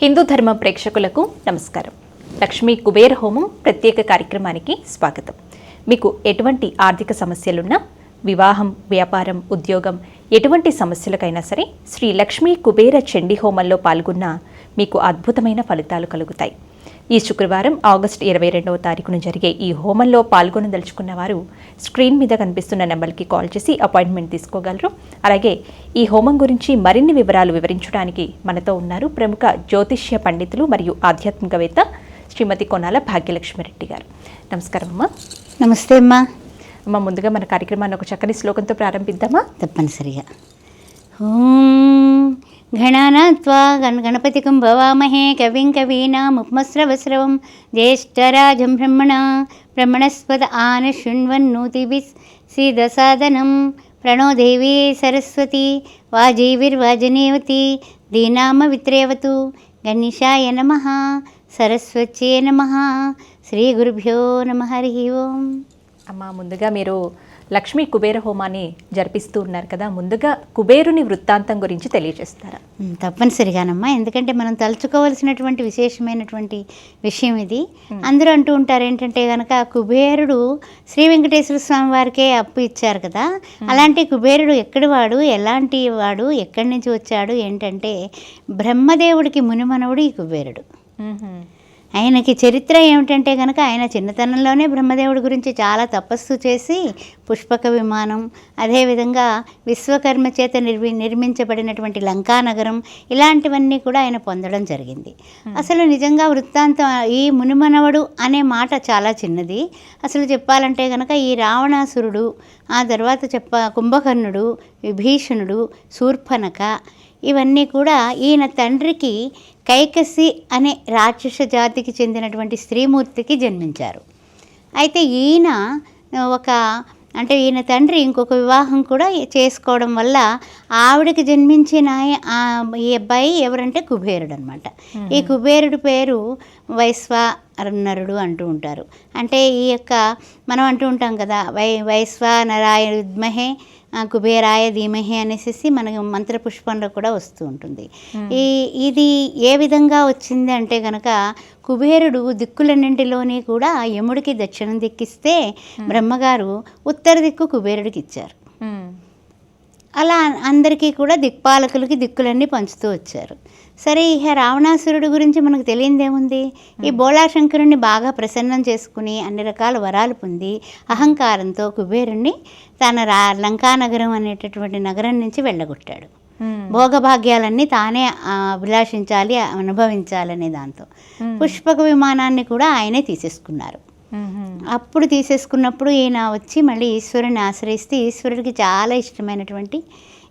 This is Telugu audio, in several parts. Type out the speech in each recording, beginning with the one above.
హిందూ ధర్మ ప్రేక్షకులకు నమస్కారం. లక్ష్మీ కుబేర హోమం ప్రత్యేక కార్యక్రమానికి స్వాగతం. మీకు ఎటువంటి ఆర్థిక సమస్యలున్నా వివాహం వ్యాపారం ఉద్యోగం ఎటువంటి సమస్యలకైనా సరే శ్రీ లక్ష్మీ కుబేర చండీ హోమంలో పాల్గొన్న మీకు అద్భుతమైన ఫలితాలు కలుగుతాయి. ఈ శుక్రవారం ఆగస్టు ఇరవై రెండవ తారీఖున జరిగే ఈ హోమంలో పాల్గొనదలుచుకున్న వారు స్క్రీన్ మీద కనిపిస్తున్న నెంబర్కి కాల్ చేసి అపాయింట్మెంట్ తీసుకోగలరు. అలాగే ఈ హోమం గురించి మరిన్ని వివరాలు వివరించడానికి మనతో ఉన్నారు ప్రముఖ జ్యోతిష్య పండితులు మరియు ఆధ్యాత్మికవేత్త శ్రీమతి కొనాల భాగ్యలక్ష్మిరెడ్డి గారు. నమస్కారం అమ్మా. నమస్తే అమ్మా. అమ్మ ముందుగా మన కార్యక్రమాన్ని ఒక చక్కని శ్లోకంతో ప్రారంభిద్దామా? తప్పనిసరిగా. ఓం గణానాత్వా గణ గణపతికం భవామహే కవిం కవీనాముపమస్రవస్రవం జ్యేష్ఠరాజం బ్రహ్మణ బ్రహ్మణస్పద ఆన శృణ్వన్నోతి సీదసాదనం ప్రణో దేవీ సరస్వతి వాజీవిర్వాజనేవతి దీనామ విత్రేవతు గణేశాయ నమ సరస్వత్యే నమ శ్రీ గురుభ్యో నమ హరి ఓం అమ్మ ముందుగా మీరు లక్ష్మీ కుబేర హోమాన్ని జరిపిస్తూ ఉన్నారు కదా. ముందుగా కుబేరుని వృత్తాంతం గురించి తెలియజేస్తారా? తప్పనిసరిగానమ్మా. ఎందుకంటే మనం తలుచుకోవలసినటువంటి విశేషమైనటువంటి విషయం ఇది. అందరూ అంటూ ఉంటారు ఏంటంటే కనుక కుబేరుడు శ్రీ వెంకటేశ్వర స్వామి వారికే అప్పు ఇచ్చారు కదా. అలాంటి కుబేరుడు ఎక్కడి వాడు? ఎలాంటి వాడు? ఎక్కడి నుంచి వచ్చాడు? ఏంటంటే బ్రహ్మదేవుడికి మునిమనవుడు ఈ కుబేరుడు. ఆయనకి చరిత్ర ఏమిటంటే కనుక ఆయన చిన్నతనంలోనే బ్రహ్మదేవుడి గురించి చాలా తపస్సు చేసి పుష్పక విమానం అదేవిధంగా విశ్వకర్మ చేత నిర్మి నిర్మించబడినటువంటి లంకా నగరం ఇలాంటివన్నీ కూడా ఆయన పొందడం జరిగింది. అసలు నిజంగా వృత్తాంతం ఈ మునిమనవడు అనే మాట చాలా చిన్నది. అసలు చెప్పాలంటే కనుక ఈ రావణాసురుడు ఆ తర్వాత చెప్ప కుంభకర్ణుడు విభీషణుడు శూర్పనక ఇవన్నీ కూడా ఈయన తండ్రికి కైకసి అనే రాక్షస జాతికి చెందినటువంటి స్త్రీమూర్తికి జన్మించారు. అయితే ఈయన ఒక అంటే ఈయన తండ్రి ఇంకొక వివాహం కూడా చేసుకోవడం వల్ల ఆవిడకి జన్మించిన ఈ అబ్బాయి ఎవరంటే కుబేరుడు అనమాట ఈ కుబేరుడు పేరు వైశ్వానరుడు అంటూ ఉంటారు. అంటే ఈ యొక్క మనం అంటూ ఉంటాం కదా వై వైశ్వానరాయ విద్మహే ఆ, కుబేరాయ ధీమహి అనేసి మనకి మంత్రపుష్పంలో కూడా వస్తూ ఉంటుంది. ఈ ఇది ఏ విధంగా వచ్చింది అంటే గనక కుబేరుడు దిక్కులన్నింటిలోని కూడా యముడికి దక్షిణం దిక్కిస్తే బ్రహ్మగారు ఉత్తర దిక్కు కుబేరుడికి ఇచ్చారు. అలా అందరికీ కూడా దిక్పాలకులకి దిక్కులన్నీ పంచుతూ వచ్చారు. సరే ఇక రావణాసురుడు గురించి మనకు తెలియందేముంది? ఈ బోళాశంకరుణ్ణి బాగా ప్రసన్నం చేసుకుని అన్ని రకాల వరాలు పొంది అహంకారంతో కుబేరుణ్ణి తన రా లంకానగరం అనేటటువంటి నగరం నుంచి వెళ్ళగొట్టాడు. భోగభాగ్యాలన్నీ తానే అభిలాషించాలి అనుభవించాలనే దాంతో. పుష్పక విమానాన్ని కూడా ఆయనే తీసేసుకున్నారు. అప్పుడు తీసేసుకున్నప్పుడు ఈయన వచ్చి మళ్ళీ ఈశ్వరుని ఆశ్రయిస్తే ఈశ్వరుడికి చాలా ఇష్టమైనటువంటి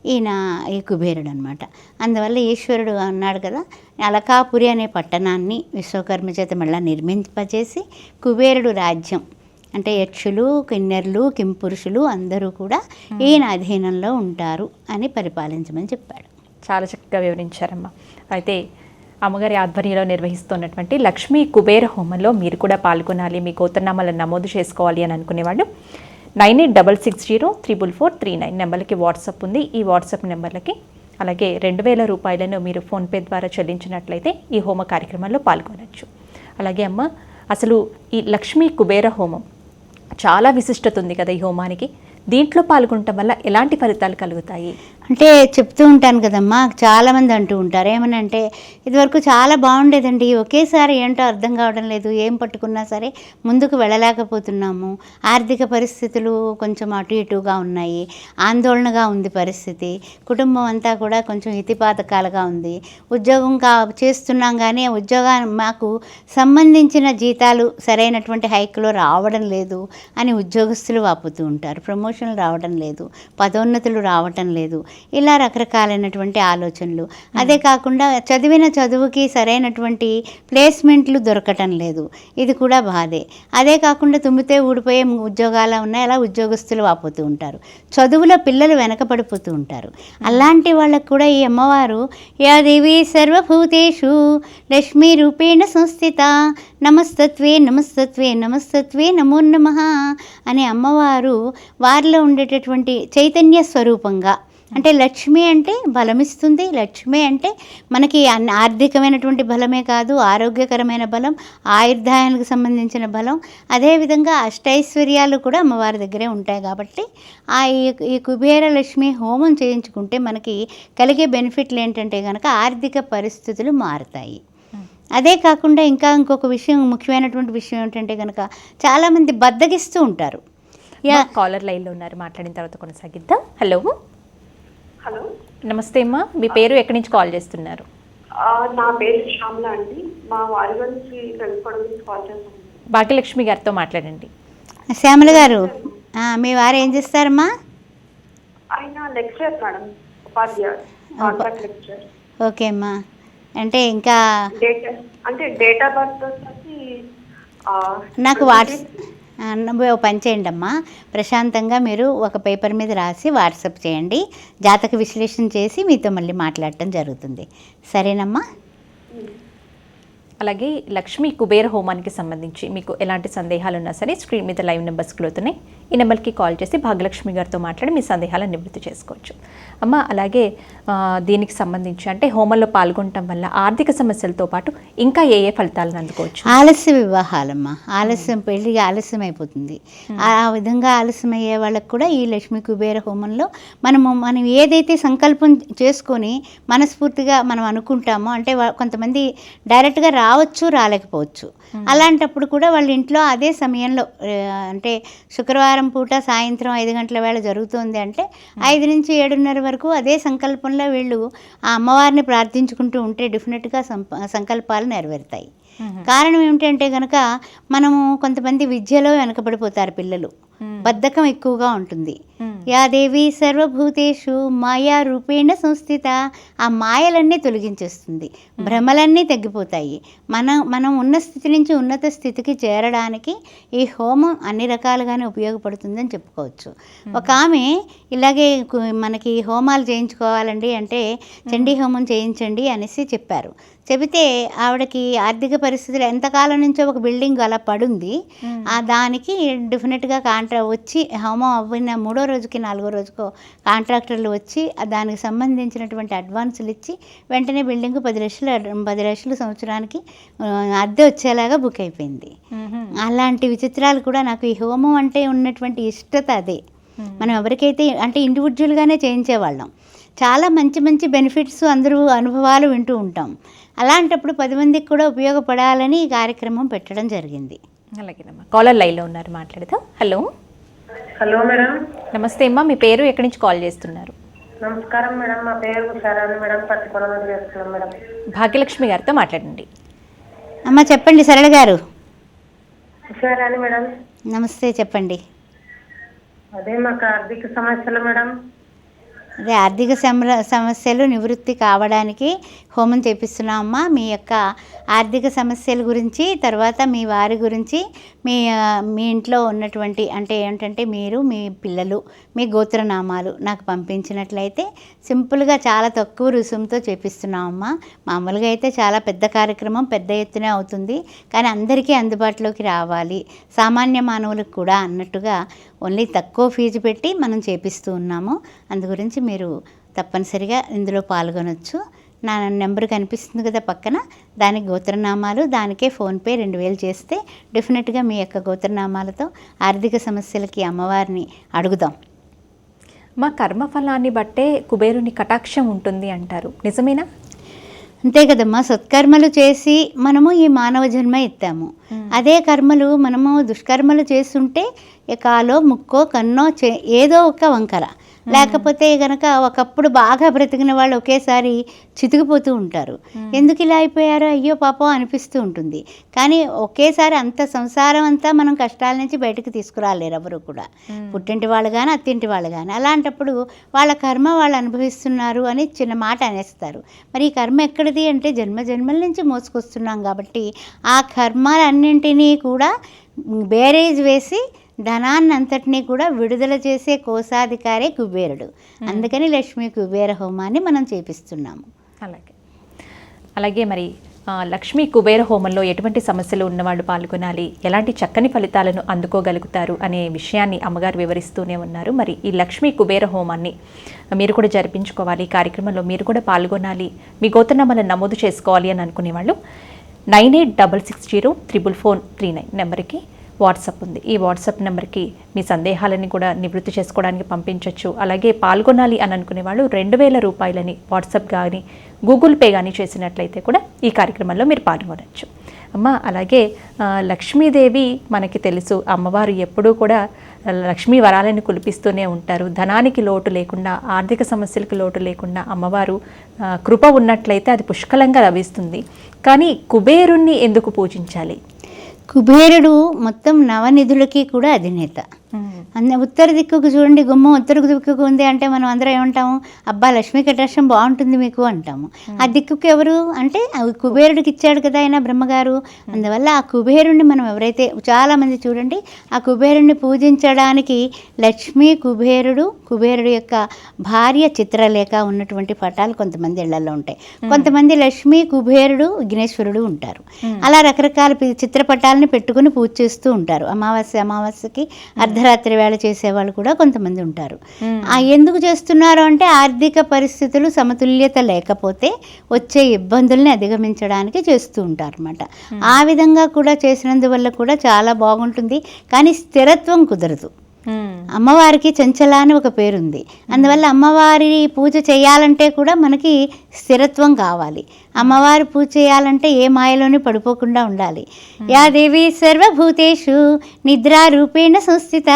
ఈయన ఈ కుబేరుడు అనమాట అందువల్ల ఈశ్వరుడు అన్నాడు కదా అలకాపురి అనే పట్టణాన్ని విశ్వకర్మ చేత మళ్ళీ నిర్మింపజేసి కుబేరుడు రాజ్యం. అంటే యక్షులు కిన్నెర్లు కింపురుషులు అందరూ కూడా ఈయన అధీనంలో ఉంటారు అని పరిపాలించమని చెప్పాడు. చాలా చక్కగా వివరించారమ్మా. అయితే అమ్మగారి ఆధ్వర్యంలో నిర్వహిస్తున్నటువంటి లక్ష్మీ కుబేర హోమంలో మీరు కూడా పాల్గొనాలి. మీ కోతనామాలను నమోదు చేసుకోవాలి అని అనుకునేవాళ్ళు. Nine eight double six zero triple four three nine నెంబర్లకి WhatsApp ఉంది. ఈ వాట్సాప్ నెంబర్లకి అలాగే రెండు వేల రూపాయలను మీరు ఫోన్పే ద్వారా చెల్లించినట్లయితే ఈ హోమ కార్యక్రమంలో పాల్గొనవచ్చు అలాగే అమ్మ అసలు ఈ లక్ష్మీ కుబేర హోమం చాలా విశిష్టత ఉంది కదా ఈ హోమానికి. దీంట్లో పాల్గొనటం వల్ల ఎలాంటి ఫలితాలు కలుగుతాయి? అంటే చెప్తూ ఉంటాను కదమ్మా చాలామంది అంటూ ఉంటారు. ఏమనంటే ఇదివరకు చాలా బాగుండేదండి ఒకేసారి ఏంటో అర్థం కావడం లేదు ఏం పట్టుకున్నా సరే ముందుకు వెళ్ళలేకపోతున్నాము. ఆర్థిక పరిస్థితులు కొంచెం అటు ఇటుగా ఉన్నాయి ఆందోళనగా ఉంది పరిస్థితి. కుటుంబం అంతా కూడా కొంచెం ఇతిపాతకాలుగా ఉంది. ఉద్యోగం కా చేస్తున్నాం కానీ ఆ మాకు సంబంధించిన జీతాలు సరైనటువంటి హైక్లో రావడం లేదు అని ఉద్యోగస్తులు వాపుతూ ఉంటారు. ప్రమోషన్లు రావడం లేదు పదోన్నతులు రావటం లేదు. ఇలా రకరకాలైనటువంటి ఆలోచనలు. అదే కాకుండా చదివిన చదువుకి సరైనటువంటి ప్లేస్మెంట్లు దొరకటం లేదు. ఇది కూడా బాధే. అదే కాకుండా తుమ్మితే ఊడిపోయే ఉద్యోగాలు ఉన్నాయి అలా ఉద్యోగస్తులు వాపోతూ ఉంటారు. చదువులో పిల్లలు వెనకపడిపోతూ ఉంటారు. అలాంటి వాళ్ళకు కూడా ఈ అమ్మవారు యాదేవి సర్వభూతేషు లక్ష్మీ రూపేణ సంస్థిత నమస్తత్వే నమస్తత్వే నమస్తత్వే నమో నమ అనే అమ్మవారు వారిలో ఉండేటటువంటి చైతన్య స్వరూపంగా అంటే లక్ష్మి అంటే బలమిస్తుంది లక్ష్మి అంటే మనకి ఆర్థికమైనటువంటి బలమే కాదు ఆరోగ్యకరమైన బలం ఆయుర్దాయానికి సంబంధించిన బలం. అదేవిధంగా అష్టైశ్వర్యాలు కూడా అమ్మవారి దగ్గరే ఉంటాయి కాబట్టి ఆ ఈ ఈ కుబేర లక్ష్మి హోమం చేయించుకుంటే మనకి కలిగే బెనిఫిట్లు ఏంటంటే కనుక ఆర్థిక పరిస్థితులు మారుతాయి. అదే కాకుండా ఇంకా ఇంకొక విషయం ముఖ్యమైనటువంటి విషయం ఏంటంటే కనుక చాలామంది బద్దగిస్తూ ఉంటారు. యా కాలర్ లైన్లో ఉన్నారు మాట్లాడిన తర్వాత కొనసాగిద్దాం. హలో. హలో. నమస్తే అమ్మా. మీ పేరు ఎక్కడి నుంచి కాల్ చేస్తున్నారు? ఆ, నా పేరు శ్యామల అండి. మా వారి గురించి తెలుసుకోవడం గురించి కాల్ చేశాను భాగ్యలక్ష్మి గారితో మాట్లాడండి. శ్యామల గారు ఆ, మీ వారు ఏం చేస్తారమ్మా? ఆయన లెక్చరర్ మేడం ఉపాధ్యాయుడు ఓకే. అమ్మా. అంటే ఇంకా డేట్ అంటే డేట్ ఆఫ్ బర్త్ వచ్చేసి ఆ, నాకు వాట్స్ ఆ, నువ్వు ఓ పని చేయండి అమ్మా. ప్రశాంతంగా మీరు ఒక పేపర్ మీద రాసి వాట్సాప్ చేయండి. జాతక విశ్లేషణ చేసి మీతో మళ్ళీ మాట్లాడటం జరుగుతుంది. సరేనమ్మా? అలాగే లక్ష్మీ కుబేర హోమానికి సంబంధించి మీకు ఎలాంటి సందేహాలు ఉన్నా సరే స్క్రీన్ మీద లైవ్ నెంబర్స్ అవుతున్నాయి ఈ నెంబర్కి కాల్ చేసి భాగ్యలక్ష్మి గారితో మాట్లాడి మీ సందేహాలను నివృత్తి చేసుకోవచ్చు. అమ్మ అలాగే దీనికి సంబంధించి అంటే హోమంలో పాల్గొనటం వల్ల ఆర్థిక సమస్యలతో పాటు ఇంకా ఏ ఏ ఫలితాలను అందుకోవచ్చు? ఆలస్య వివాహాలమ్మా. ఆలస్యం పెళ్ళి ఆలస్యం అయిపోతుంది ఆ విధంగా ఆలస్యం అయ్యే వాళ్ళకి కూడా ఈ లక్ష్మీ కుబేర హోమంలో మనము మనం ఏదైతే సంకల్పం చేసుకొని మనస్ఫూర్తిగా మనం అనుకుంటామో అంటే కొంతమంది డైరెక్ట్గా రావచ్చు రాలేకపోవచ్చు. అలాంటప్పుడు కూడా వాళ్ళ ఇంట్లో అదే సమయంలో అంటే శుక్రవారం పూట సాయంత్రం ఐదు గంటల వేళ జరుగుతుంది అంటే ఐదు నుంచి ఏడున్నర వరకు అదే సంకల్పంలో వీళ్ళు ఆ అమ్మవారిని ప్రార్థించుకుంటూ ఉంటే డెఫినెట్గా సంకల్పాలు నెరవేరుతాయి. కారణం ఏమిటంటే కనుక మనము కొంతమంది విద్యలో వెనకబడిపోతారు పిల్లలు. బద్ధకం ఎక్కువగా ఉంటుంది. యా దేవి సర్వభూతేషు మాయా రూపేణ సంస్థిత. ఆ మాయలన్నీ తొలగించేస్తుంది. భ్రమలన్నీ తగ్గిపోతాయి. మనం మనం ఉన్న స్థితి నుంచి ఉన్నత స్థితికి చేరడానికి ఈ హోమం అన్ని రకాలుగానే ఉపయోగపడుతుందని చెప్పుకోవచ్చు. ఒక ఆమె ఇలాగే మనకి హోమాలు చేయించుకోవాలండి అంటే చండీ హోమం చేయించండి అనేసి చెప్పారు. చెబితే ఆవిడకి ఆర్థిక పరిస్థితులు ఎంతకాలం నుంచో ఒక బిల్డింగ్ అలా పడుంది. ఆ దానికి డెఫినెట్గా కాంట్రా వచ్చి హోమం అవ్విన మూడో రోజుకి నాలుగో రోజుకో కాంట్రాక్టర్లు వచ్చి దానికి సంబంధించినటువంటి అడ్వాన్సులు ఇచ్చి వెంటనే బిల్డింగ్ పది లక్షలు పది లక్షలు సంవత్సరానికి అద్దె వచ్చేలాగా బుక్ అయిపోయింది. అలాంటి విచిత్రాలు కూడా నాకు ఈ హోమం అంటే ఉన్నటువంటి ఇష్టత అదే. మనం ఎవరికైతే అంటే ఇండివిజువల్గానే చేయించేవాళ్ళం. చాలా మంచి మంచి బెనిఫిట్స్ అందరూ అనుభవాలు వింటూ ఉంటాం. అలాంటప్పుడు పది మందికి కూడా ఉపయోగపడాలని ఈ కార్యక్రమం పెట్టడం జరిగింది. అలాగేనమ్మా కాలర్ లైన్లో ఉన్నారు మాట్లాడదాం. హలో హలో మేడం నమస్తే అమ్మా మీ పేరు ఎక్కడి నుంచి కాల్ చేస్తున్నారు? నమస్కారం మేడం మా పేరు సరాని మేడం పట్టుకోవడం చేస్తున్నాం మేడం భాగ్యలక్ష్మి గారితో మాట్లాడండి. అమ్మ చెప్పండి సరళ గారు. సరాని మేడం నమస్తే చెప్పండి. అదే మాకు ఆర్థిక సమస్యలు మేడం అదే ఆర్థిక సమర సమస్యలు నివృత్తి కావడానికి హోమం చేపిస్తున్నామమ్మా మీ యొక్క ఆర్థిక సమస్యల గురించి తర్వాత మీ వారి గురించి మీ మీ ఇంట్లో ఉన్నటువంటి అంటే ఏంటంటే మీరు మీ పిల్లలు మీ గోత్రనామాలు నాకు పంపించినట్లయితే సింపుల్గా చాలా తక్కువ రుసుముతో చేపిస్తున్నామమ్మా మామూలుగా అయితే చాలా పెద్ద కార్యక్రమం పెద్ద ఎత్తున అవుతుంది. కానీ అందరికీ అందుబాటులోకి రావాలి. సామాన్య మానవులకు కూడా అన్నట్టుగా ఓన్లీ తక్కువ ఫీజు పెట్టి మనం చేపిస్తూ ఉన్నాము. అందు గురించి మీరు తప్పనిసరిగా ఇందులో పాల్గొనవచ్చు నా నెంబర్ కనిపిస్తుంది కదా పక్కన. దానికి గోత్రనామాలు దానికే ఫోన్పే రెండు వేలు చేస్తే డెఫినెట్గా మీ యొక్క గోత్రనామాలతో ఆర్థిక సమస్యలకి అమ్మవారిని అడుగుదాం. మా కర్మఫలాన్ని బట్టే కుబేరుని కటాక్షం ఉంటుంది అంటారు. నిజమేనా? అంతే కదమ్మా. సత్కర్మలు చేసి మనము ఈ మానవ జన్మ ఎత్తాము. అదే కర్మలు మనము దుష్కర్మలు చేస్తుంటే కాలో ముక్కో కన్నో చే ఏదో ఒక వంకర. లేకపోతే గనక ఒకప్పుడు బాగా బ్రతికిన వాళ్ళు ఒకేసారి చితికిపోతూ ఉంటారు. ఎందుకు ఇలా అయిపోయారో అయ్యో పాపం అనిపిస్తూ ఉంటుంది. కానీ ఒకేసారి అంత సంసారం అంతా మనం కష్టాల నుంచి బయటకు తీసుకురాలేరు ఎవరు కూడా. పుట్టింటి వాళ్ళు కానీ అత్తింటి వాళ్ళు కానీ అలాంటప్పుడు వాళ్ళ కర్మ వాళ్ళు అనుభవిస్తున్నారు అని చిన్న మాట అనేస్తారు. మరి ఈ కర్మ ఎక్కడిది అంటే జన్మ జన్మల నుంచి మోసుకొస్తున్నాం కాబట్టి ఆ కర్మలన్నింటినీ కూడా బేరేజ్ వేసి ధనాన్ని అంతటినీ కూడా విడుదల చేసే కోశాధికారే కుబేరుడు. అందుకని లక్ష్మీ కుబేర హోమాన్ని మనం చేపిస్తున్నాము. అలాగే. అలాగే మరి లక్ష్మీ కుబేర హోమంలో ఎటువంటి సమస్యలు ఉన్నవాళ్ళు పాల్గొనాలి? ఎలాంటి చక్కని ఫలితాలను అందుకోగలుగుతారు అనే విషయాన్ని అమ్మగారు వివరిస్తూనే ఉన్నారు. మరి ఈ లక్ష్మీ కుబేర హోమాన్ని మీరు కూడా జరిపించుకోవాలి కార్యక్రమంలో మీరు కూడా పాల్గొనాలి మీ గోత్రనామాలను నమోదు చేసుకోవాలి అని అనుకునేవాళ్ళు nine eight double six zero triple four three nine నెంబర్కి వాట్సాప్ ఉంది. ఈ వాట్సాప్ నెంబర్కి మీ సందేహాలని కూడా నివృత్తి చేసుకోవడానికి పంపించవచ్చు అలాగే పాల్గొనాలి అని అనుకునే వాళ్ళు రెండు వేల రూపాయలని వాట్సాప్ కానీ గూగుల్ పే కానీ చేసినట్లయితే కూడా ఈ కార్యక్రమంలో మీరు పాల్గొనవచ్చు అమ్మ అలాగే లక్ష్మీదేవి మనకి తెలుసు. అమ్మవారు ఎప్పుడూ కూడా లక్ష్మీ వరాలను కులిపిస్తూనే ఉంటారు. ధనానికి లోటు లేకుండా ఆర్థిక సమస్యలకు లోటు లేకుండా అమ్మవారు కృప ఉన్నట్లయితే అది పుష్కలంగా లభిస్తుంది. కానీ కుబేరుణ్ణి ఎందుకు పూజించాలి? కుబేరుడు మొత్తం నవనిధులకి కూడా అధినేత. అన్న ఉత్తర దిక్కుకు చూడండి గుమ్మం ఉత్తర దిక్కుకు ఉంది అంటే మనం అందరం ఏమంటాము అబ్బా లక్ష్మీ కటాక్షం బాగుంటుంది మీకు అంటాము. ఆ దిక్కుకు ఎవరు? అంటే కుబేరుడికి ఇచ్చాడు కదా ఆయన బ్రహ్మగారు. అందువల్ల ఆ కుబేరుణ్ణి మనం ఎవరైతే చాలా మంది చూడండి ఆ కుబేరుణ్ణి పూజించడానికి లక్ష్మీ కుబేరుడు కుబేరుడు యొక్క భార్య చిత్రలేఖ ఉన్నటువంటి పటాలు కొంతమంది ఇళ్ళలో ఉంటాయి. కొంతమంది లక్ష్మీ కుబేరుడు విఘ్నేశ్వరుడు ఉంటారు. అలా రకరకాల చిత్రపటాలని పెట్టుకుని పూజ చేస్తూ ఉంటారు. అమావాస్య అమావాస్యకి అర్ధరాత్రి వేళ చేసేవాళ్ళు కూడా కొంతమంది ఉంటారు. ఆ ఎందుకు చేస్తున్నారు అంటే ఆర్థిక పరిస్థితులు సమతుల్యత లేకపోతే వచ్చే ఇబ్బందుల్ని అధిగమించడానికి చేస్తూ ఉంటారు అనమాట ఆ విధంగా కూడా చేసినందువల్ల కూడా చాలా బాగుంటుంది. కానీ స్థిరత్వం కుదరదు. అమ్మవారికి చంచల అని ఒక పేరుంది. అందువల్ల అమ్మవారి పూజ చేయాలంటే కూడా మనకి స్థిరత్వం కావాలి. అమ్మవారి పూజ చేయాలంటే ఏ మాయలోని పడిపోకుండా ఉండాలి. యా దేవి సర్వభూతేషు నిద్రా రూపేణ సంస్థిత.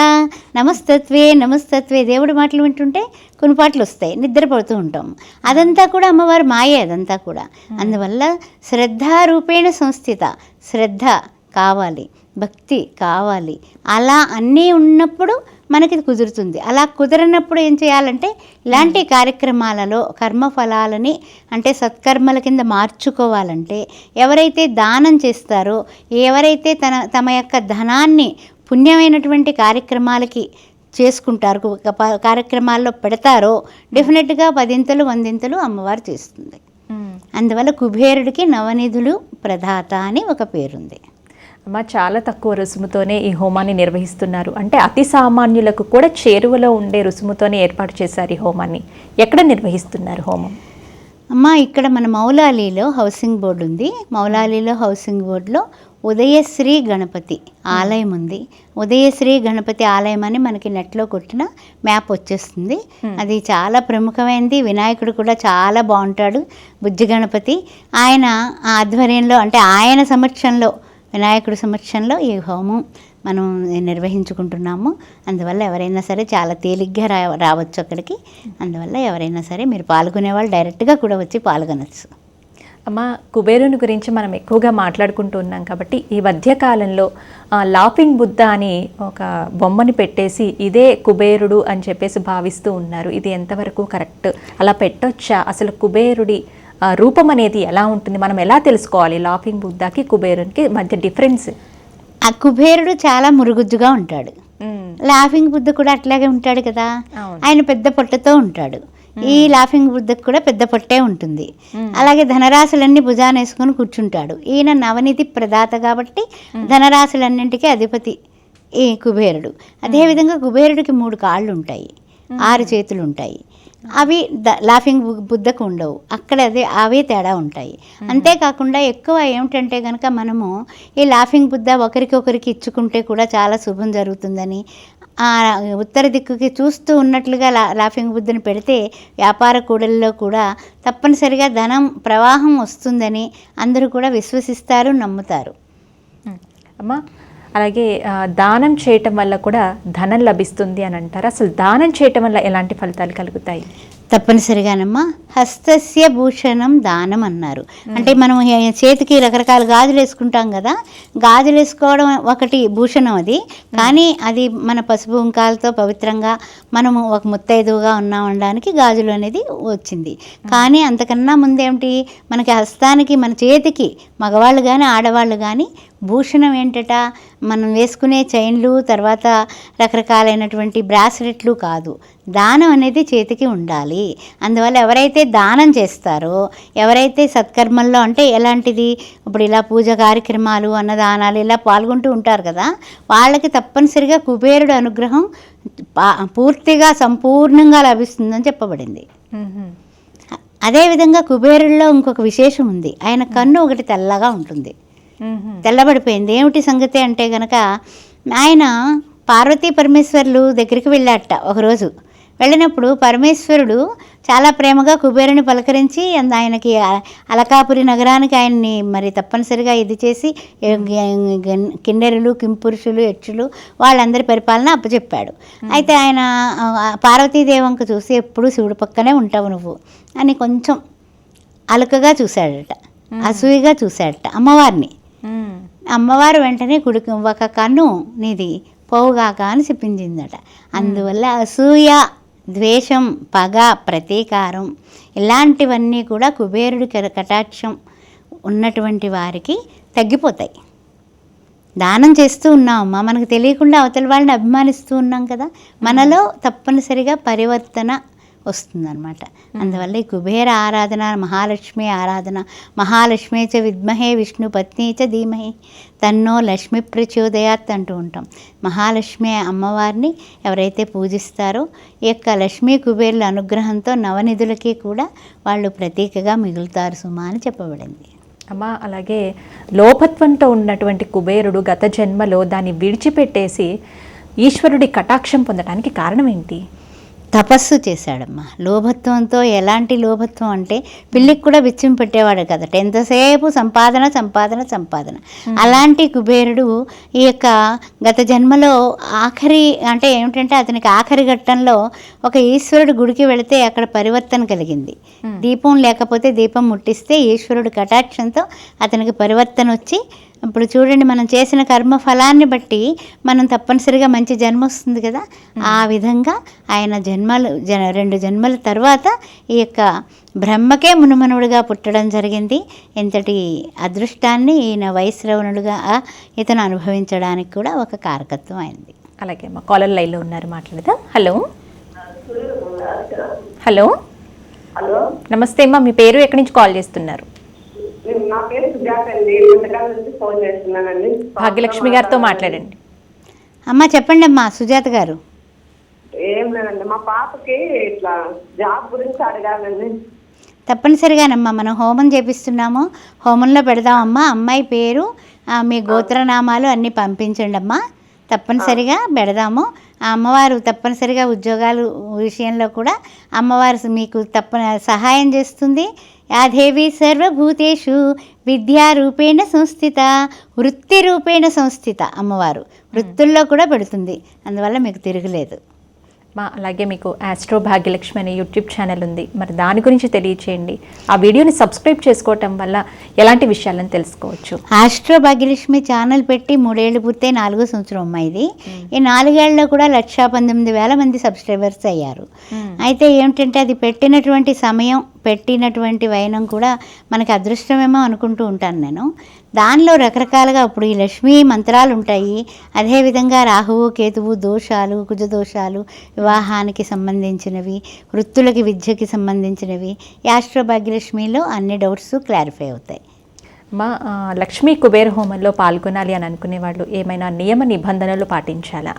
నమస్తత్వే నమస్తత్వే దేవుడి మాటలు వింటుంటే కొన్ని పాటలు వస్తాయి నిద్రపడుతూ ఉంటాం. అదంతా కూడా అమ్మవారి మాయే అదంతా కూడా. అందువల్ల శ్రద్ధారూపేణ సంస్థిత. శ్రద్ధ కావాలి భక్తి కావాలి. అలా అన్నీ ఉన్నప్పుడు మనకి కుదురుతుంది. అలా కుదరనప్పుడు ఏం చేయాలంటే ఇలాంటి కార్యక్రమాలలో కర్మఫలాలని అంటే సత్కర్మల కింద మార్చుకోవాలంటే ఎవరైతే దానం చేస్తారో ఎవరైతే తన తమ యొక్క ధనాన్ని పుణ్యమైనటువంటి కార్యక్రమాలకి చేసుకుంటారు కార్యక్రమాల్లో పెడతారో డెఫినెట్గా పదింతలు వందింతలు అమ్మవారు చేస్తుంది. అందువల్ల కుబేరుడికి నవనిధులు ప్రదాత అని ఒక పేరుంది. అమ్మ చాలా తక్కువ రుసుముతోనే ఈ హోమాన్ని నిర్వహిస్తున్నారు. అంటే అతి సామాన్యులకు కూడా చేరువలో ఉండే రుసుముతోనే ఏర్పాటు చేశారు ఈ హోమాన్ని. ఎక్కడ నిర్వహిస్తున్నారు హోమం? అమ్మ ఇక్కడ మన మౌలాలీలో హౌసింగ్ బోర్డు ఉంది. మౌలాలీలో హౌసింగ్ బోర్డులో ఉదయశ్రీ గణపతి ఆలయం ఉంది. ఉదయశ్రీ గణపతి ఆలయం అని మనకి నెట్లో కొట్టిన మ్యాప్ వచ్చేస్తుంది. అది చాలా ప్రముఖమైనది వినాయకుడు కూడా చాలా బాగుంటాడు. బుజ్జి గణపతి ఆయన ఆధ్వర్యంలో అంటే ఆయన సమక్షంలో వినాయకుడి సమక్షంలో ఈ హోమం మనం నిర్వహించుకుంటున్నాము. అందువల్ల ఎవరైనా సరే చాలా తేలిగ్గా రా రావచ్చు అక్కడికి. అందువల్ల ఎవరైనా సరే మీరు పాల్గొనే వాళ్ళు డైరెక్ట్గా కూడా వచ్చి పాల్గొనవచ్చు అమ్మ కుబేరుని గురించి మనం ఎక్కువగా మాట్లాడుకుంటూ ఉన్నాం కాబట్టి ఈ మధ్యకాలంలో లాఫింగ్ బుద్ధ అని ఒక బొమ్మని పెట్టేసి ఇదే కుబేరుడు అని చెప్పేసి భావిస్తూ ఉన్నారు. ఇది ఎంతవరకు కరెక్ట్? అలా పెట్టొచ్చా? అసలు కుబేరుడి రూపం అనేది ఎలా ఉంటుంది? మనం ఎలా తెలుసుకోవాలి? లాఫింగ్ బుద్ధకి కుబేరునికి మధ్య డిఫరెన్స్? ఆ కుబేరుడు చాలా మురుగుజ్జుగా ఉంటాడు. లాఫింగ్ బుద్ధ కూడా అట్లాగే ఉంటాడు కదా. ఆయన పెద్ద పొట్టతో ఉంటాడు. ఈ లాఫింగ్ బుద్ధకు కూడా పెద్ద పొట్టే ఉంటుంది. అలాగే ధనరాశులన్నీ భుజాన వేసుకొని కూర్చుంటాడు. ఈయన నవనిధి ప్రదాత కాబట్టి ధనరాశులన్నింటికీ అధిపతి ఈ కుబేరుడు. అదేవిధంగా కుబేరుడికి మూడు కాళ్ళు ఉంటాయి. ఆరు చేతులు ఉంటాయి. అవి లాఫింగ్ బుద్ధకు ఉండవు. అక్కడ అదే అవే తేడా ఉంటాయి. అంతేకాకుండా ఎక్కువ ఏమిటంటే కనుక మనము ఈ లాఫింగ్ బుద్ధ ఒకరికొకరికి ఇచ్చుకుంటే కూడా చాలా శుభం జరుగుతుందని. ఉత్తర దిక్కుకి చూస్తూ ఉన్నట్లుగా లా లాఫింగ్ బుద్ధని పెడితే వ్యాపార కూడలిలో కూడా తప్పనిసరిగా ధనం ప్రవాహం వస్తుందని అందరూ కూడా విశ్వసిస్తారు నమ్ముతారు. అమ్మ అలాగే దానం చేయటం వల్ల కూడా ధనం లభిస్తుంది అని అంటారు. అసలు దానం చేయటం వల్ల ఎలాంటి ఫలితాలు కలుగుతాయి? తప్పనిసరిగానమ్మా హస్తస్య భూషణం దానం అన్నారు. అంటే మనం చేతికి రకరకాల గాజులు వేసుకుంటాం కదా గాజులు వేసుకోవడం ఒకటి భూషణం అది. కానీ అది మన పసుపు ఉంకాలతో పవిత్రంగా మనము ఒక ముత్తైదువుగా ఉన్నాం అనడానికి గాజులు అనేది వచ్చింది. కానీ అంతకన్నా ముందేమిటి? మనకి హస్తానికి మన చేతికి మగవాళ్ళు కానీ ఆడవాళ్ళు కానీ భూషణం ఏంటట? మనం వేసుకునే చైన్లు తర్వాత రకరకాలైనటువంటి బ్రాస్లెట్లు కాదు. దానం అనేది చేతికి ఉండాలి. అందువల్ల ఎవరైతే దానం చేస్తారో ఎవరైతే సత్కర్మల్లో అంటే ఎలాంటిది? ఇప్పుడు ఇలా పూజ కార్యక్రమాలు అన్నదానాలు ఇలా పాల్గొంటూ ఉంటారు కదా వాళ్ళకి తప్పనిసరిగా కుబేరుడు అనుగ్రహం పా- పూర్తిగా సంపూర్ణంగా లభిస్తుందని చెప్పబడింది. అదేవిధంగా కుబేరుల్లో ఇంకొక విశేషం ఉంది. ఆయన కన్ను ఒకటి తెల్లగా ఉంటుంది. తెల్లబడిపోయింది. ఏమిటి సంగతి అంటే గనక ఆయన పార్వతీ పరమేశ్వరులు దగ్గరికి వెళ్ళాట ఒకరోజు. వెళ్ళినప్పుడు పరమేశ్వరుడు చాలా ప్రేమగా కుబేరుని పలకరించి అంద- ఆయనకి అలకాపురి నగరానికి ఆయన్ని మరి తప్పనిసరిగా ఇది చేసి కిన్నెరులు కింపురుషులు యక్షులు వాళ్ళందరి పరిపాలన అప్పచెప్పాడు. అయితే ఆయన పార్వతీదేవంక చూసి ఎప్పుడు శివుడు పక్కనే ఉంటావు నువ్వు అని కొంచెం అలకగా చూశాడట. అసూయగా చూశాడట అమ్మవారిని. మ్మ్. అమ్మవారు వెంటనే కుడికి ఒక కన్ను నీది పోవుగాక అని చెప్పించిందట అందువల్ల అసూయ ద్వేషం పగ ప్రతీకారం ఇలాంటివన్నీ కూడా కుబేరుడి కటాక్షం ఉన్నటువంటి వారికి తగ్గిపోతాయి. దానం చేస్తూ ఉన్నామమ్మా. మనకు తెలియకుండా అవతల వాళ్ళని అభిమానిస్తూ ఉన్నాం కదా. మనలో తప్పనిసరిగా పరివర్తన వస్తుందన్నమాట. అందువల్ల ఈ కుబేర ఆరాధన మహాలక్ష్మి ఆరాధన మహాలక్ష్మి చ విద్మహే విష్ణు పత్ని చ ధీమహి తన్నో లక్ష్మి ప్రచోదయాత్ అంటూ ఉంటాం. మహాలక్ష్మి అమ్మవారిని ఎవరైతే పూజిస్తారో ఈ యొక్క లక్ష్మీ కుబేరుల అనుగ్రహంతో నవనిధులకి కూడా వాళ్ళు ప్రతీకగా మిగులుతారు సుమా అని చెప్పబడింది. అమ్మ అలాగే లోపత్వంతో ఉన్నటువంటి కుబేరుడు గత జన్మలో దాన్ని విడిచిపెట్టేసి ఈశ్వరుడి కటాక్షం పొందడానికి కారణం ఏంటి? తపస్సు చేశాడమ్మా. లోభత్వంతో ఎలాంటి లోభత్వం అంటే పిల్లికి కూడా బిచ్చం పెట్టేవాడు కదట ఎంతసేపు సంపాదన సంపాదన సంపాదన. అలాంటి కుబేరుడు ఈ యొక్క గత జన్మలో ఆఖరి అంటే ఏమిటంటే అతనికి ఆఖరి ఘట్టంలో ఒక ఈశ్వరుడు గుడికి వెళితే అక్కడ పరివర్తన కలిగింది. దీపం లేకపోతే దీపం ముట్టిస్తే ఈశ్వరుడు కటాక్షంతో అతనికి పరివర్తన వచ్చి ఇప్పుడు చూడండి మనం చేసిన కర్మ ఫలాన్ని బట్టి మనం తప్పనిసరిగా మంచి జన్మ వస్తుంది కదా. ఆ విధంగా ఆయన జన్మలు జన రెండు జన్మల తర్వాత ఈ యొక్క బ్రహ్మకే మునుమనుడుగా పుట్టడం జరిగింది. ఇంతటి అదృష్టాన్ని ఈయన వైశ్రవణుడుగా ఇతను అనుభవించడానికి కూడా ఒక కారకత్వం అయింది. అలాగే అమ్మ కాలర్ లైన్లో ఉన్నారు మాట్లాడదాం. హలో. హలో. హలో. నమస్తే అమ్మా మీ పేరు ఎక్కడి నుంచి కాల్ చేస్తున్నారు నేను నా పేరు సుజాత అండి గుంటకల్ నుంచి ఫోన్ చేస్తున్నానండి భాగ్యలక్ష్మి గారితో మాట్లాడండి. అమ్మ చెప్పండి అమ్మా సుజాత గారు. ఏం లేదండి మా పాపకి ఇట్లా జాబ్ గురించి అడగాలండి. తప్పనిసరిగానమ్మా మనం హోమం చేపిస్తున్నాము. హోమంలో పెడదామమ్మా అమ్మాయి పేరు మీ గోత్రనామాలు అన్నీ పంపించండి అమ్మా తప్పనిసరిగా పెడదాము. ఆ అమ్మవారు తప్పనిసరిగా ఉద్యోగాలు విషయంలో కూడా అమ్మవారు మీకు తప్ప సహాయం చేస్తుంది. యాదేవి సర్వభూతేషు విద్యారూపేణ సంస్థిత వృత్తి రూపేణ సంస్థిత అమ్మవారు. వృత్తుల్లో కూడా పెడుతుంది. అందువల్ల మీకు తిరగలేదు. మా అలాగే మీకు ఆస్ట్రో భాగ్యలక్ష్మి అనే యూట్యూబ్ ఛానల్ ఉంది. మరి దాని గురించి తెలియచేయండి. ఆ వీడియోని సబ్స్క్రైబ్ చేసుకోవటం వల్ల ఎలాంటి విషయాలను తెలుసుకోవచ్చు? ఆస్ట్రో భాగ్యలక్ష్మి ఛానల్ పెట్టి మూడేళ్ళు పూర్తయి నాలుగో సంవత్సరం అమ్మా ఇది. ఈ నాలుగేళ్ళలో కూడా లక్షా పంతొమ్మిది వేల మంది సబ్స్క్రైబర్స్ అయ్యారు. అయితే ఏమిటంటే అది పెట్టినటువంటి సమయం పెట్టినటువంటి వైనం కూడా మనకి అదృష్టమేమో అనుకుంటూ ఉంటాను నేను. దానిలో రకరకాలుగా ఇప్పుడు ఈ లక్ష్మీ మంత్రాలు ఉంటాయి. అదేవిధంగా రాహువు కేతువు దోషాలు కుజ దోషాలు వివాహానికి సంబంధించినవి వృత్తులకి విద్యకి సంబంధించినవి. యాస్ట్రో భాగ్యలక్ష్మిలో అన్ని డౌట్స్ క్లారిఫై అవుతాయి. మా లక్ష్మీ కుబేర హోమంలో పాల్గొనాలి అని అనుకునే వాళ్ళు ఏమైనా నియమ నిబంధనలు పాటించాలా?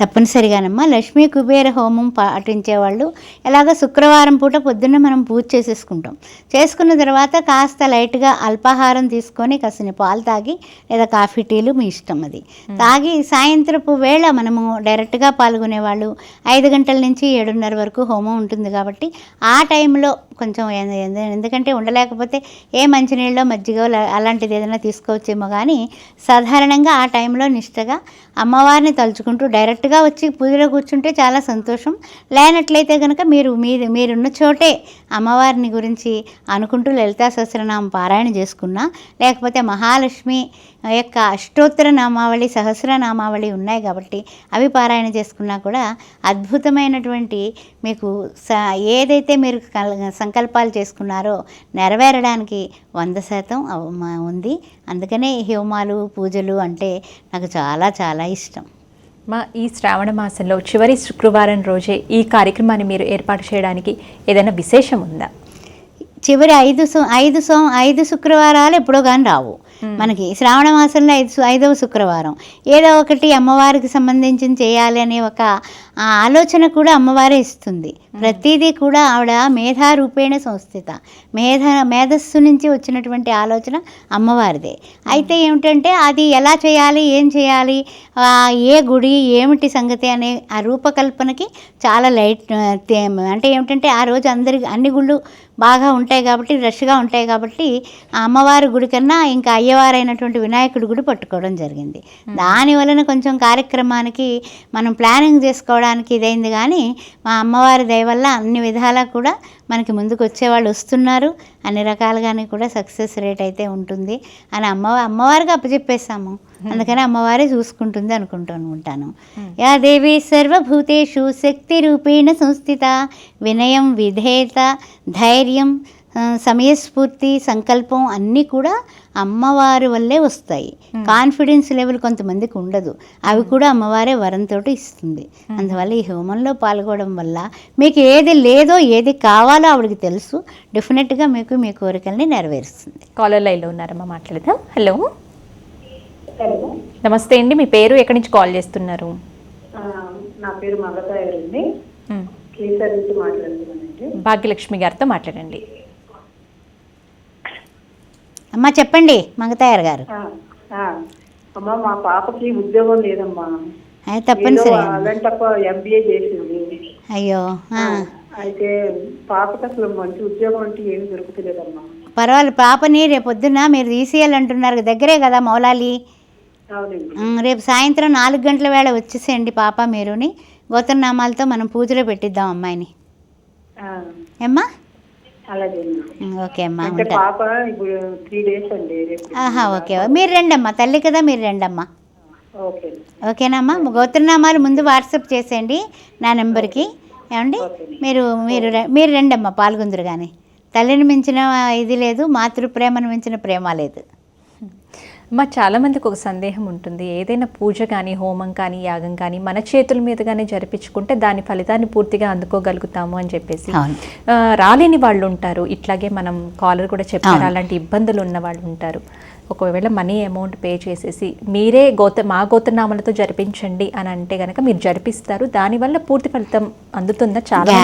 తప్పనిసరిగానమ్మా. లక్ష్మీ కుబేర హోమం పాటించే వాళ్ళు ఎలాగ శుక్రవారం పూట పొద్దున్న మనం పూజ చేసేసుకుంటాం. చేసుకున్న తర్వాత కాస్త లైట్గా అల్పాహారం తీసుకొని కాసిన పాలు తాగి లేదా కాఫీ టీలు మీ ఇష్టం అది. తాగి సాయంత్రపు వేళ మనము డైరెక్ట్గా పాల్గొనే వాళ్ళు ఐదు గంటల నుంచి ఏడున్నర వరకు హోమం ఉంటుంది కాబట్టి ఆ టైంలో కొంచెం ఎందు- ఎందు- ఎందుకంటే ఉండలేకపోతే ఏ మంచినీళ్ళలో మజ్జిగ అలాంటిది ఏదైనా తీసుకోవచ్చేమో కానీ సాధారణంగా ఆ టైంలో నిష్టగా అమ్మవారిని తలుచుకుంటూ డైరెక్ట్గా వచ్చి పూజలో కూర్చుంటే చాలా సంతోషం. లేనట్లయితే కనుక మీరు మీరు మీరున్న చోటే అమ్మవారిని గురించి అనుకుంటూ లలితా సహస్రనామం పారాయణ చేసుకున్నా లేకపోతే మహాలక్ష్మి యొక్క అష్టోత్తర నామావళి సహస్రనామావళి ఉన్నాయి కాబట్టి అవి పారాయణ చేసుకున్నా కూడా అద్భుతమైనటువంటి మీకు స ఏదైతే మీరు సంకల్పాలు చేసుకున్నారో నెరవేరడానికి వంద శాతం ఉంది. అందుకనే హోమాలు పూజలు అంటే నాకు చాలా చాలా ఇష్టం. మా ఈ శ్రావణ మాసంలో చివరి శుక్రవారం రోజే ఈ కార్యక్రమాన్ని మీరు ఏర్పాటు చేయడానికి ఏదైనా విశేషం ఉందా? చివరి ఐదు సో ఐదు సో ఐదు శుక్రవారాలు ఎప్పుడో కానీ రావు. మనకి శ్రావణ మాసంలో ఐదు ఐదవ శుక్రవారం. ఏదో ఒకటి అమ్మవారికి సంబంధించి చేయాలి అనే ఒక ఆ ఆలోచన కూడా అమ్మవారే ఇస్తుంది. ప్రతిదీ కూడా ఆవిడ మేధారూపేణ సంస్థిత. మేధ మేధస్సు నుంచి వచ్చినటువంటి ఆలోచన అమ్మవారిదే. అయితే ఏమిటంటే అది ఎలా చేయాలి ఏం చేయాలి ఏ గుడి ఏమిటి సంగతి అనే ఆ రూపకల్పనకి చాలా లైట్ అంటే ఏమిటంటే ఆ రోజు అందరికి అన్ని గుళ్ళు బాగా ఉంటాయి కాబట్టి రష్గా ఉంటాయి కాబట్టి ఆ అమ్మవారి గుడి కన్నా ఇంకా అయ్యవారైనటువంటి వినాయకుడి గుడి పట్టుకోవడం జరిగింది. దాని వలన కొంచెం కార్యక్రమానికి మనం ప్లానింగ్ చేసుకోవడానికి ఇదైంది కానీ మా అమ్మవారి దయ వల్ల అన్ని విధాలా కూడా మనకి ముందుకు వచ్చేవాళ్ళు వస్తున్నారు. అన్ని రకాలుగానే కూడా సక్సెస్ రేట్ అయితే ఉంటుంది. అని అమ్మ అమ్మవారికి అప్పచెప్పేసాము అందుకని అమ్మవారే చూసుకుంటుంది అనుకుంటూ ఉంటాను. యా దేవి సర్వభూతేషు శక్తి రూపేణ సంస్థిత వినయం విధేయత ధైర్యం సమయస్ఫూర్తి సంకల్పం అన్నీ కూడా అమ్మవారి వల్లే వస్తాయి. కాన్ఫిడెన్స్ లెవెల్ కొంతమందికి ఉండదు. అవి కూడా అమ్మవారే వరంతో ఇస్తుంది. అందువల్ల ఈ హోమంలో పాల్గొనడం వల్ల మీకు ఏది లేదో ఏది కావాలో ఆవిడకి తెలుసు. డెఫినెట్గా మీకు మీ కోరికల్ని నెరవేరుస్తుంది. కాలర్ లైన్లో ఉన్నారమ్మా మాట్లాడదాం. హలో హలో నమస్తే అండి మీ పేరు ఎక్కడి నుంచి కాల్ చేస్తున్నారు? నా పేరు మగతాయర్ అండి. మ్, కేసర్ నుంచి మాట్లాడుతున్నానండి. భాగ్యలక్ష్మి గారితో మాట్లాడండి. అమ్మ చెప్పండి మంగతాయర్ గారు. అమ్మా మా పాపకి ఉద్యోగం లేదమ్మా. తప్పనిసరి ఎంబీఏ చేసింది. అయ్యో. అయితే పాపకి అసలు మంచి ఉద్యోగం అంటే ఏమి దొరుకుతలేదమ్మా. పర్వాలేదు పాపని రేపు పొద్దున్న మీరు తీసేయాలి అంటున్నారు కదా, దగ్గరే కదా మౌలాలి. రేపు సాయంత్రం నాలుగు గంటల వేళ వచ్చేసేయండి పాప మీరుని. గోత్రనామాలతో మనం పూజలో పెట్టిద్దాం అమ్మాయిని. ఏమ్మా? ఓకే అమ్మా ఆహా ఓకే. మీరు రండి అమ్మా తల్లి కదా మీరు రండి అమ్మా ఓకే. ఓకేనమ్మా గోత్రనామాలు ముందు వాట్సాప్ చేసేయండి నా నెంబర్కి. ఏమండి? మీరు మీరు మీరు రండి అమ్మా పాల్గొందరు కానీ తల్లిని మించిన ఇది లేదు మాతృ ప్రేమను మించిన ప్రేమ లేదు. మా చాలా మందికి ఒక సందేహం ఉంటుంది. ఏదైనా పూజ కానీ హోమం కానీ యాగం కానీ మన చేతుల మీదుగానే జరిపించుకుంటే దాని ఫలితాన్ని పూర్తిగా అందుకోగలుగుతాము అని చెప్పేసి. రాలేని వాళ్ళు ఉంటారు. ఇట్లాగే మనం కాలర్ కూడా చెప్పారు. అలాంటి ఇబ్బందులు ఉన్న వాళ్ళు ఉంటారు. ఒకవేళ మనీ అమౌంట్ పే చేసేసి మీరే గోత మా గోత్రనామాలతో జరిపించండి అని అంటే గనక మీరు జరిపిస్తారు. దానివల్ల పూర్తి ఫలితం అందుతుందా? చాలా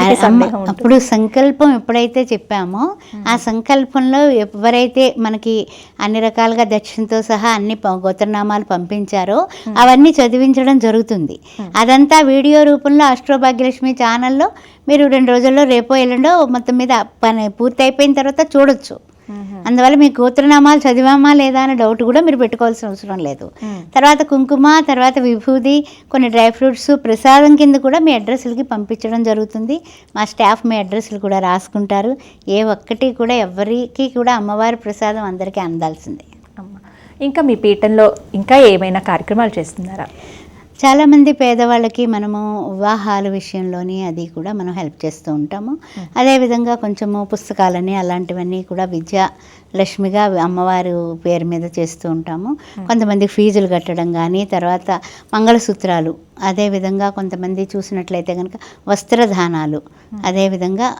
అప్పుడు సంకల్పం ఎప్పుడైతే చెప్పామో ఆ సంకల్పంలో ఎవరైతే మనకి అన్ని రకాలుగా దక్షిణతో సహా అన్ని గోత్రనామాలు పంపించారో అవన్నీ చదివించడం జరుగుతుంది. అదంతా వీడియో రూపంలో అష్ట్రోభాగ్యలక్ష్మి ఛానల్లో మీరు రెండు రోజుల్లో రేపో ఎల్లుండో మొత్తం మీద పని పూర్తి అయిపోయిన తర్వాత చూడొచ్చు. అందువల్ల మీ గోత్రనామాలు చదివామా లేదా అనే డౌట్ కూడా మీరు పెట్టుకోవాల్సిన అవసరం లేదు. తర్వాత కుంకుమ తర్వాత విభూది కొన్ని డ్రై ఫ్రూట్స్ ప్రసాదం కింద కూడా మీ అడ్రస్లకి పంపించడం జరుగుతుంది. మా స్టాఫ్ మీ అడ్రస్లు కూడా రాసుకుంటారు. ఏ ఒక్కటి కూడా ఎవరికి కూడా అమ్మవారి ప్రసాదం అందరికీ అందాల్సిందే. అమ్మ. ఇంకా మీ పీఠంలో ఇంకా ఏమైనా కార్యక్రమాలు చేస్తున్నారా? చాలామంది పేదవాళ్ళకి మనము వివాహాల విషయంలోని అది కూడా మనం హెల్ప్ చేస్తూ ఉంటాము. అదేవిధంగా కొంచెము పుస్తకాలని అలాంటివన్నీ కూడా విద్యా లక్ష్మిగా అమ్మవారు పేరు మీద చేస్తూ ఉంటాము. కొంతమంది ఫీజులు కట్టడం కానీ తర్వాత మంగళసూత్రాలు అదేవిధంగా కొంతమంది చూసినట్లయితే కనుక వస్త్రదానాలు అదేవిధంగా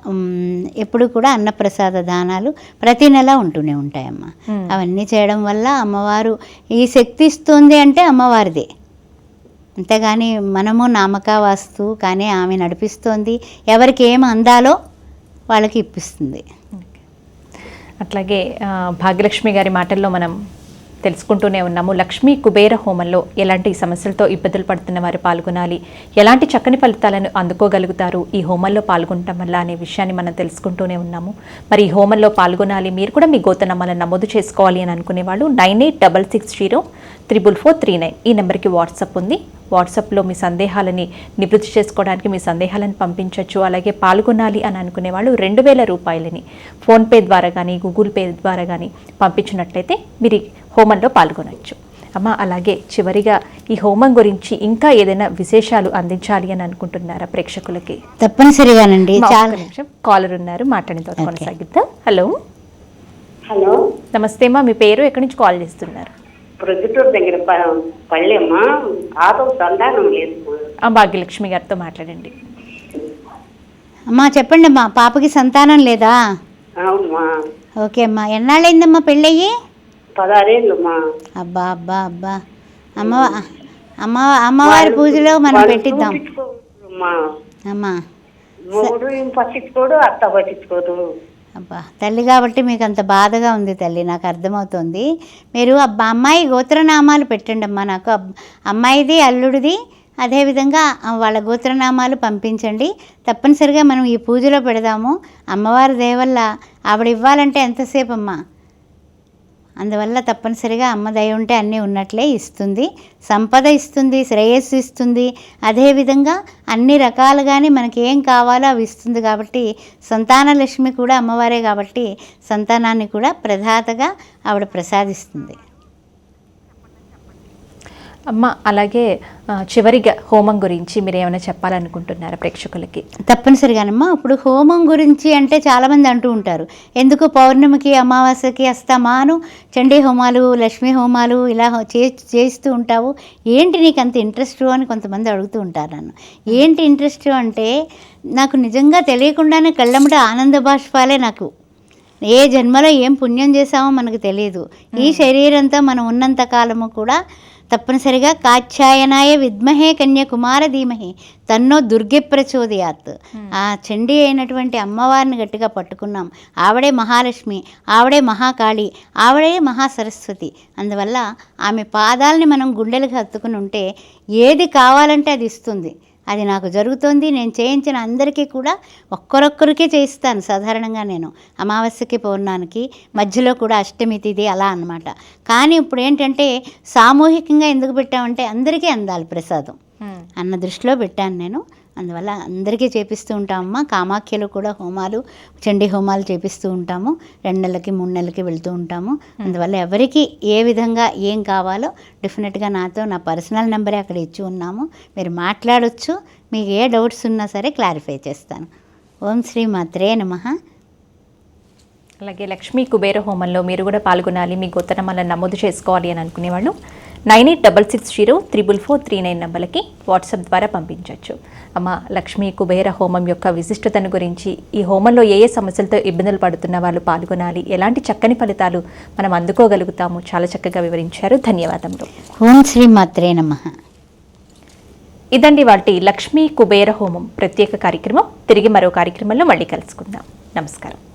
ఎప్పుడు కూడా అన్నప్రసాద దానాలు ప్రతి నెల ఉంటూనే ఉంటాయమ్మా. అవన్నీ చేయడం వల్ల అమ్మవారు ఈ శక్తి ఇస్తుంది అంటే అమ్మవారిదే. అంతేగాని మనము నామక వాస్తు కానీ ఆమె నడిపిస్తోంది ఎవరికి ఏం అందాలో వాళ్ళకి ఇప్పిస్తుంది. అట్లాగే భాగ్యలక్ష్మి గారి మాటల్లో మనం తెలుసుకుంటూనే ఉన్నాము. లక్ష్మీ కుబేర హోమంలో ఎలాంటి సమస్యలతో ఇబ్బందులు పడుతున్న వారు పాల్గొనాలి. ఎలాంటి చక్కని ఫలితాలను అందుకోగలుగుతారు? ఈ హోమంలో పాల్గొనటం వల్ల అనే విషయాన్ని మనం తెలుసుకుంటూనే ఉన్నాము. మరి ఈ హోమంలో పాల్గొనాలి మీరు కూడా మీ గోతనమ్మలను నమోదు చేసుకోవాలి అని అనుకునే వాళ్ళు nine eight double six zero triple four three nine ఈ నెంబర్కి వాట్సాప్ ఉంది. వాట్సాప్లో మీ సందేహాలని నివృత్తి చేసుకోవడానికి మీ సందేహాలను పంపించవచ్చు అలాగే పాల్గొనాలి అని అనుకునే వాళ్ళు రెండు వేల రూపాయలని ఫోన్పే ద్వారా కానీ గూగుల్ పే ద్వారా కానీ పంపించినట్లయితే మీరు హోమంలో పాల్గొనవచ్చు అమ్మ అలాగే చివరిగా ఈ హోమం గురించి ఇంకా ఏదైనా విశేషాలు అందించాలి అని అనుకుంటున్నారా ప్రేక్షకులకి? తప్పనిసరిగానండి. కాలర్ ఉన్నారు మాట్లాడిన. కొనసాగిద్దాం. హలో. హలో. నమస్తే అమ్మా మీ పేరు? ఎక్కడి నుంచి కాల్ చేస్తున్నారు? ప్రొద్దుటూరు దగ్గర ప- పల్లెమ్మ ఆదం సంతానం లేదు. భాగ్యలక్ష్మి గారితో మాట్లాడండి. అమ్మా చెప్పండి అమ్మా పాపకి సంతానం లేదా? అవునమ్మా. ఓకే అమ్మా ఎన్నాళ్ళైందమ్మా పెళ్ళయ్యి? పదహారేళ్ళమ్మా అబ్బా అబ్బా అబ్బా. అమ్మ అమ్మ అమ్మవారి పూజలో మనం పెట్టిద్దాం. అమ్మా. మొగుడు ఏం పట్టించుకోడు అత్త పట్టించుకోదు. అబ్బా తల్లి కాబట్టి మీకు అంత బాధగా ఉంది తల్లి నాకు అర్థమవుతుంది. మీరు అబ్బా అమ్మాయి గోత్రనామాలు పెట్టండి అమ్మా నాకు అమ్మాయిది అల్లుడిది అదేవిధంగా వాళ్ళ గోత్రనామాలు పంపించండి. తప్పనిసరిగా మనం ఈ పూజలో పెడదాము. అమ్మవారి దయవల్ల ఆవిడ ఇవ్వాలంటే ఎంతసేపు అమ్మా అందువల్ల తప్పనిసరిగా అమ్మ దయ ఉంటే అన్నీ ఉన్నట్లే ఇస్తుంది. సంపద ఇస్తుంది శ్రేయస్సు ఇస్తుంది. అదేవిధంగా అన్ని రకాలుగానే మనకి ఏం కావాలో అవి ఇస్తుంది కాబట్టి సంతాన లక్ష్మి కూడా అమ్మవారే కాబట్టి సంతానాన్ని కూడా ప్రధాతగా ఆవిడ ప్రసాదిస్తుంది. అమ్మ అలాగే చివరిగా హోమం గురించి మీరు ఏమైనా చెప్పాలనుకుంటున్నారా ప్రేక్షకులకి? తప్పనిసరిగానమ్మా ఇప్పుడు హోమం గురించి అంటే చాలామంది అంటూ ఉంటారు. ఎందుకు పౌర్ణమికి అమావాస్యకి అస్తమాను? చండీ హోమాలు లక్ష్మీ హోమాలు ఇలా చేస్తూ ఉంటావు. ఏంటి నీకు అంత ఇంట్రెస్ట్ అని కొంతమంది అడుగుతూ ఉంటారు నన్ను. ఏంటి ఇంట్రెస్ట్ అంటే నాకు నిజంగా తెలియకుండానే కళ్ళమ్మట ఆనంద బాష్పాలే నాకు. ఏ జన్మలో ఏం పుణ్యం చేశామో మనకు తెలియదు. ఈ శరీరంతో మనం ఉన్నంత కాలము కూడా తప్పనిసరిగా కాచ్యాయనాయ విద్మహే కన్యాకుమార ధీమహి. తన్నో దుర్గె ప్రచోదయాత్. ఆ చండీ అయినటువంటి అమ్మవారిని గట్టిగా పట్టుకున్నాం. ఆవిడే మహాలక్ష్మి ఆవిడే మహాకాళి ఆవిడే మహాసరస్వతి. అందువల్ల ఆమె పాదాలని మనం గుండెలకు హత్తుకుని ఉంటే ఏది కావాలంటే అది ఇస్తుంది. అది నాకు జరుగుతోంది నేను చేయించిన అందరికీ కూడా ఒక్కరొక్కరికే చేయిస్తాను. సాధారణంగా నేను అమావాస్యకి పౌర్ణానికి మధ్యలో కూడా అష్టమి తిథి అలా అన్నమాట. కానీ ఇప్పుడు ఏంటంటే సామూహికంగా ఎందుకు పెట్టామంటే అందరికీ అందాలి ప్రసాదం అన్న దృష్టిలో పెట్టాను నేను. అందువల్ల అందరికీ చేపిస్తూ ఉంటామమ్మా. కామాఖ్యలో కూడా హోమాలు చండీ హోమాలు చేపిస్తూ ఉంటాము. రెండు నెలలకి మూడు నెలలకి వెళ్తూ ఉంటాము. అందువల్ల ఎవరికి ఏ విధంగా ఏం కావాలో డెఫినెట్గా నాతో నా పర్సనల్ నెంబరే అక్కడ ఇచ్చి ఉన్నాము. మీరు మాట్లాడొచ్చు. మీకు ఏ డౌట్స్ ఉన్నా సరే క్లారిఫై చేస్తాను. ఓం శ్రీ మాత్రే నమః. అలాగే లక్ష్మీ కుబేర హోమంలో మీరు కూడా పాల్గొనాలి. మీ గోతనమాలను నమోదు చేసుకోవాలి అని అనుకునేవాళ్ళు nine eight double six zero triple four three nine నెంబర్లకి WhatsApp ద్వారా పంపించవచ్చు అమ్మ లక్ష్మీ కుబేర హోమం యొక్క విశిష్టతను గురించి ఈ హోమంలో ఏ ఏ సమస్యలతో ఇబ్బందులు పడుతున్న వాళ్ళు పాల్గొనాలి? ఎలాంటి చక్కని ఫలితాలు మనం అందుకోగలుగుతాము? చాలా చక్కగా వివరించారు. ధన్యవాదములు. ఓం శ్రీ మాత్రే నమః. ఇదండి వాటి లక్ష్మీ కుబేర హోమం ప్రత్యేక కార్యక్రమం. తిరిగి మరో కార్యక్రమంలో మళ్ళీ కలుసుకుందాం. నమస్కారం.